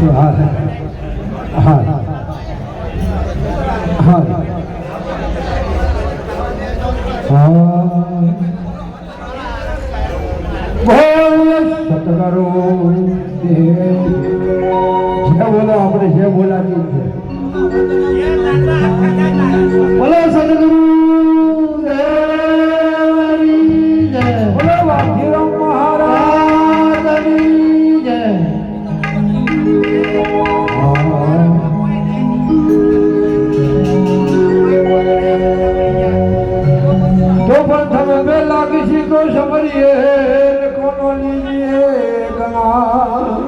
છું હાલ હાલ હાલ સતગરો જે બોલો આપણે જે બોલાતી છે બોલો સતગરો સમરીએ કોનો લીજીએ ગણા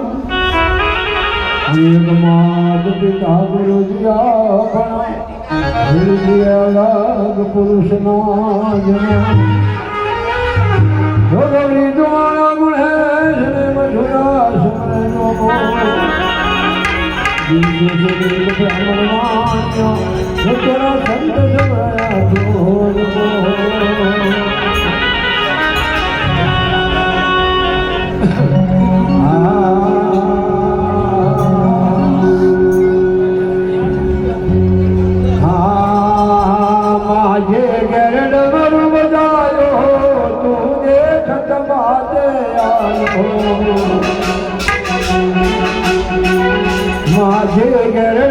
વેગ માત પિતા ગુરુજિયા ભણા ગુરુજિયા લાગ પુરુષ ના જના ગૌરી દ્વારા ગુણે શ્રી મધુરા સમરે નમો બિંદુ જગત બ્રહ્મણ માન્યો સંત જમયા ધોર हा माझे घर में रुयो तक पाते घर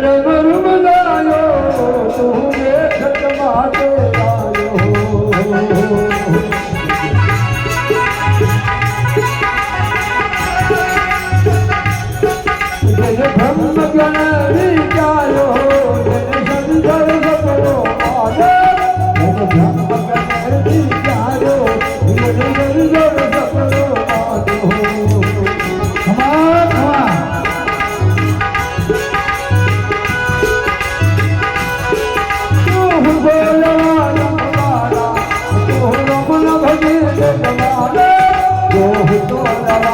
তোরা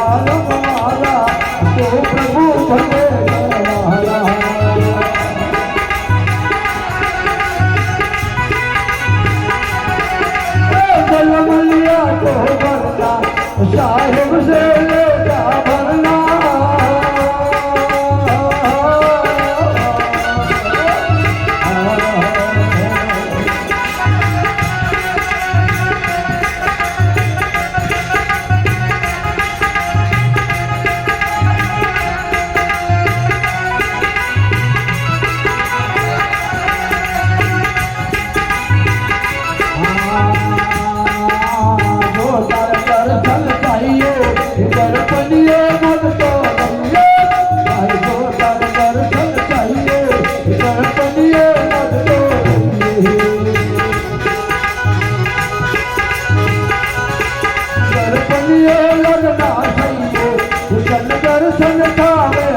কথা হবে